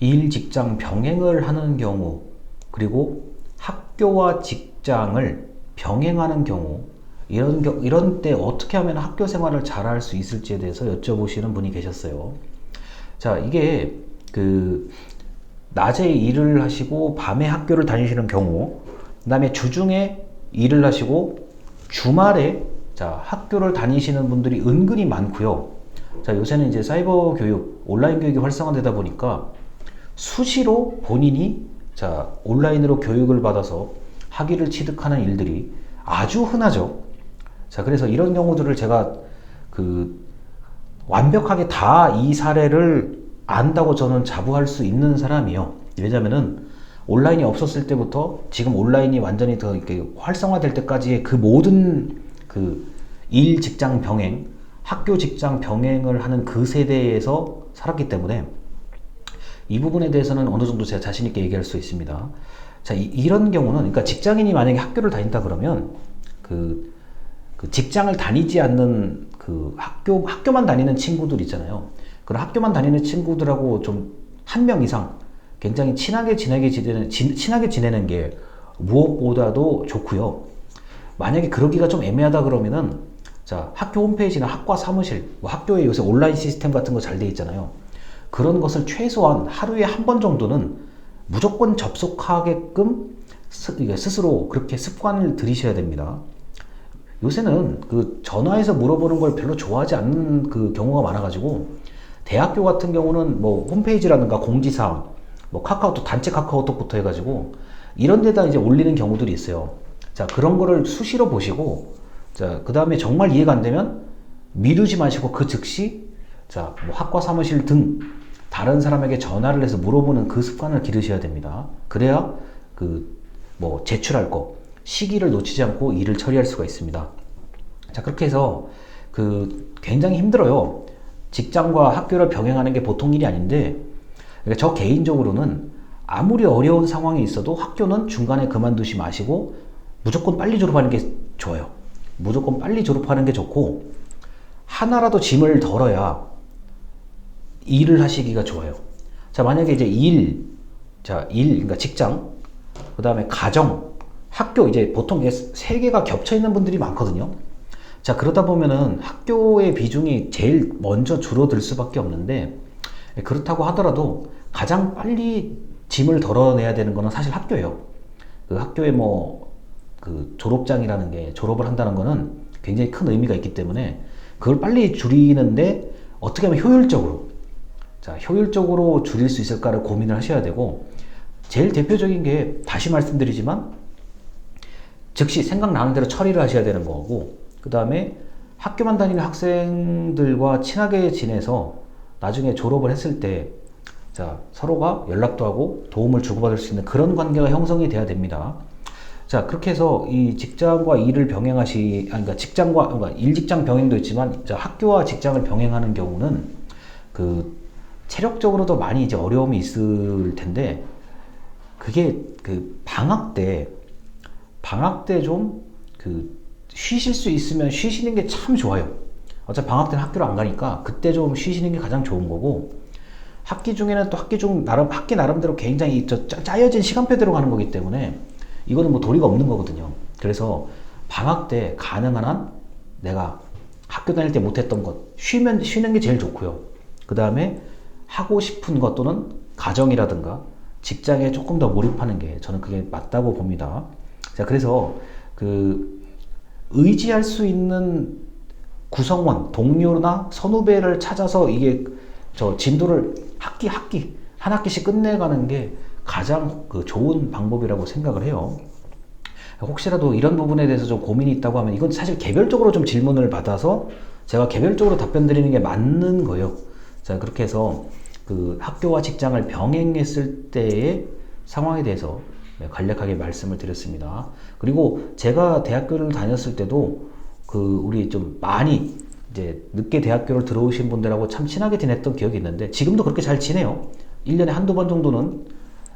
일, 직장 병행을 하는 경우, 그리고 학교와 직장을 병행하는 경우, 이런, 겨- 이런 때 어떻게 하면 학교 생활을 잘할 수 있을지에 대해서 여쭤보시는 분이 계셨어요. 자, 이게 그 낮에 일을 하시고 밤에 학교를 다니시는 경우, 그 다음에 주중에 일을 하시고 주말에 자, 학교를 다니시는 분들이 은근히 많고요. 자, 요새는 이제 사이버 교육, 온라인 교육이 활성화되다 보니까 수시로 본인이 자, 온라인으로 교육을 받아서 학위를 취득하는 일들이 아주 흔하죠. 자, 그래서 이런 경우들을 제가 그 완벽하게 다 이 사례를 안다고 저는 자부할 수 있는 사람이요. 왜냐면은 온라인이 없었을 때부터 지금 온라인이 완전히 더 이렇게 활성화될 때까지의 그 모든 그 일 직장 병행, 학교 직장 병행을 하는 그 세대에서 살았기 때문에 이 부분에 대해서는 어느 정도 제가 자신 있게 얘기할 수 있습니다. 자, 이, 런 경우는 그러니까 직장인이 만약에 학교를 다닌다 그러면 그, 그 직장을 다니지 않는 그 학교 학교만 다니는 친구들 있잖아요. 그런 학교만 다니는 친구들하고 좀 한 명 이상 굉장히 친하게 지내게 지내는 진- 친하게 지내는 게 무엇보다도 좋고요. 만약에 그러기가 좀 애매하다 그러면은 자 학교 홈페이지나 학과 사무실, 뭐 학교에 요새 온라인 시스템 같은 거 잘 돼 있잖아요. 그런 것을 최소한 하루에 한 번 정도는 무조건 접속하게끔 스스로 그렇게 습관을 들이셔야 됩니다. 요새는 그 전화해서 물어보는 걸 별로 좋아하지 않는 그 경우가 많아가지고 대학교 같은 경우는 뭐 홈페이지라든가 공지사항, 뭐 카카오톡 단체 카카오톡부터 해가지고 이런 데다 이제 올리는 경우들이 있어요. 자 그런 거를 수시로 보시고 자그 다음에 정말 이해가 안 되면 미루지 마시고 그 즉시 자뭐 학과 사무실 등 다른 사람에게 전화를 해서 물어보는 그 습관을 기르셔야 됩니다. 그래야 그 뭐 제출할 거 시기를 놓치지 않고 일을 처리할 수가 있습니다. 자 그렇게 해서 그 굉장히 힘들어요. 직장과 학교를 병행하는 게 보통 일이 아닌데 그러니까 저 개인적으로는 아무리 어려운 상황이 있어도 학교는 중간에 그만두지 마시고 무조건 빨리 졸업하는 게 좋아요. 무조건 빨리 졸업하는 게 좋고 하나라도 짐을 덜어야 일을 하시기가 좋아요. 자, 만약에 이제 일, 자, 일, 그러니까 직장, 그 다음에 가정, 학교, 이제 보통 이게 세 개가 겹쳐 있는 분들이 많거든요. 자, 그러다 보면은 학교의 비중이 제일 먼저 줄어들 수밖에 없는데, 그렇다고 하더라도 가장 빨리 짐을 덜어내야 되는 거는 사실 학교예요. 그 학교에 뭐, 그 졸업장이라는 게 졸업을 한다는 거는 굉장히 큰 의미가 있기 때문에 그걸 빨리 줄이는데 어떻게 하면 효율적으로 자, 효율적으로 줄일 수 있을까를 고민을 하셔야 되고, 제일 대표적인 게, 다시 말씀드리지만, 즉시 생각나는 대로 처리를 하셔야 되는 거고, 그 다음에 학교만 다니는 학생들과 친하게 지내서 나중에 졸업을 했을 때, 자, 서로가 연락도 하고 도움을 주고받을 수 있는 그런 관계가 형성이 돼야 됩니다. 자, 그렇게 해서 이 직장과 일을 병행하시, 아니, 그러니까 직장과, 그러니까 일 직장 병행도 있지만, 자, 학교와 직장을 병행하는 경우는 그 체력적으로도 많이 이제 어려움이 있을 텐데 그게 그 방학 때 방학 때 좀 그 쉬실 수 있으면 쉬시는 게 참 좋아요. 어차피 방학 때는 학교를 안 가니까 그때 좀 쉬시는 게 가장 좋은 거고 학기 중에는 또 학기 중 나름 학기 나름대로 굉장히 저 짜- 짜여진 시간표대로 가는 거기 때문에 이거는 뭐 도리가 없는 거거든요. 그래서 방학 때 가능한 한 내가 학교 다닐 때 못했던 것 쉬면 쉬는 게 제일 좋고요. 그 다음에 하고 싶은 것 또는 가정이라든가 직장에 조금 더 몰입하는 게 저는 그게 맞다고 봅니다. 자, 그래서 그 의지할 수 있는 구성원, 동료나 선후배를 찾아서 이게 저 진도를 학기 학기 한 학기씩 끝내가는 게 가장 그 좋은 방법이라고 생각을 해요. 혹시라도 이런 부분에 대해서 좀 고민이 있다고 하면 이건 사실 개별적으로 좀 질문을 받아서 제가 개별적으로 답변 드리는 게 맞는 거예요. 자, 그렇게 해서 그 학교와 직장을 병행했을 때의 상황에 대해서 네, 간략하게 말씀을 드렸습니다. 그리고 제가 대학교를 다녔을 때도 그 우리 좀 많이 이제 늦게 대학교를 들어오신 분들하고 참 친하게 지냈던 기억이 있는데 지금도 그렇게 잘 지내요. 1년에 한두 번 정도는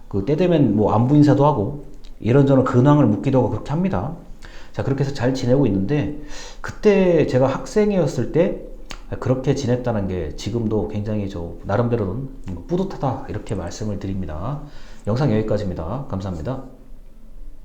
그 때 되면 뭐 안부 인사도 하고 이런저런 근황을 묻기도 하고 그렇게 합니다. 자, 그렇게 해서 잘 지내고 있는데 그때 제가 학생이었을 때 그렇게 지냈다는 게 지금도 굉장히 저 나름대로는 뿌듯하다 이렇게 말씀을 드립니다. 영상 여기까지입니다. 감사합니다.